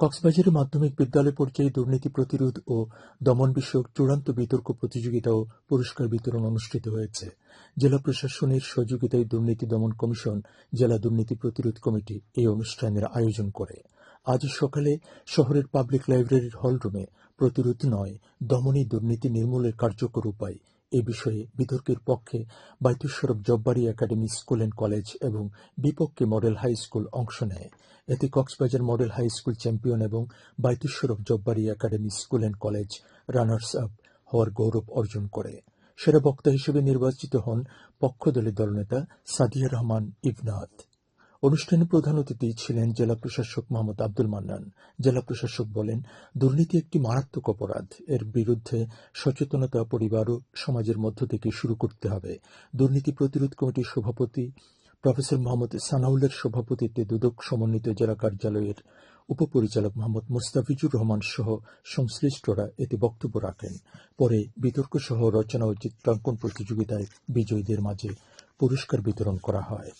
কক্সবাজারের মাধ্যমিক বিদ্যালয় পর্যায়ে দুর্নীতি প্রতিরোধ ও দমন বিষয়ক চূড়ান্ত বিতর্ক প্রতিযোগিতা ও পুরস্কার বিতরণ অনুষ্ঠিত হয়েছে। জেলা প্রশাসনের সহযোগিতায় দুর্নীতি দমন কমিশন, জেলা দুর্নীতি প্রতিরোধ কমিটি এই অনুষ্ঠানের আয়োজন করে। আজ সকালে শহরের পাবলিক লাইব্রেরির হলরুমে প্রতিরোধ নয় দমনই দুর্নীতি নির্মূলের কার্যকর উপায় এ বিষয়ে বিতর্কের পক্ষে Baitush Sharaf Jabbari academy school and college এবং বিপক্ষে মডেল হাই স্কুল অংশ নেয়। এতে Cox's Bazar model high school champion এবং Baitush Sharaf Jabbari academy school and college runners up হওয়ার গৌরব অর্জন করে। সেরা বক্তা হিসেবে নির্বাচিত হন পক্ষ দলের দলনেতা সাদিয়া রহমান ইবনাথ অনুষ্ঠানে প্রধান অতিথি ছিলেন জেলা প্রশাসক মোহাম্মদ আব্দুল মান্নান। জেলা প্রশাসক বলেন, দুর্নীতি একটি মারাত্মক অপরাধ। এর বিরুদ্ধে সচেতনতা, পরিবার ও সমাজের মধ্য থেকে শুরু করতে হবে। দুর্নীতি প্রতিরোধ কমিটির সভাপতি প্রফেসর মোহাম্মদ সানাউলের সভাপতিত্বে দুদক সমন্বিত জেলা কার্যালয়ের উপপরিচালক মোহাম্মদ মুস্তাফিজুর রহমান সহ সংশ্লিষ্টরা এতে বক্তব্য রাখেন। পরে বিতর্ক সহ রচনা ও চিত্রাঙ্কন প্রতিযোগিতায় বিজয়ীদের মাঝে পুরস্কার বিতরণ করা হয়।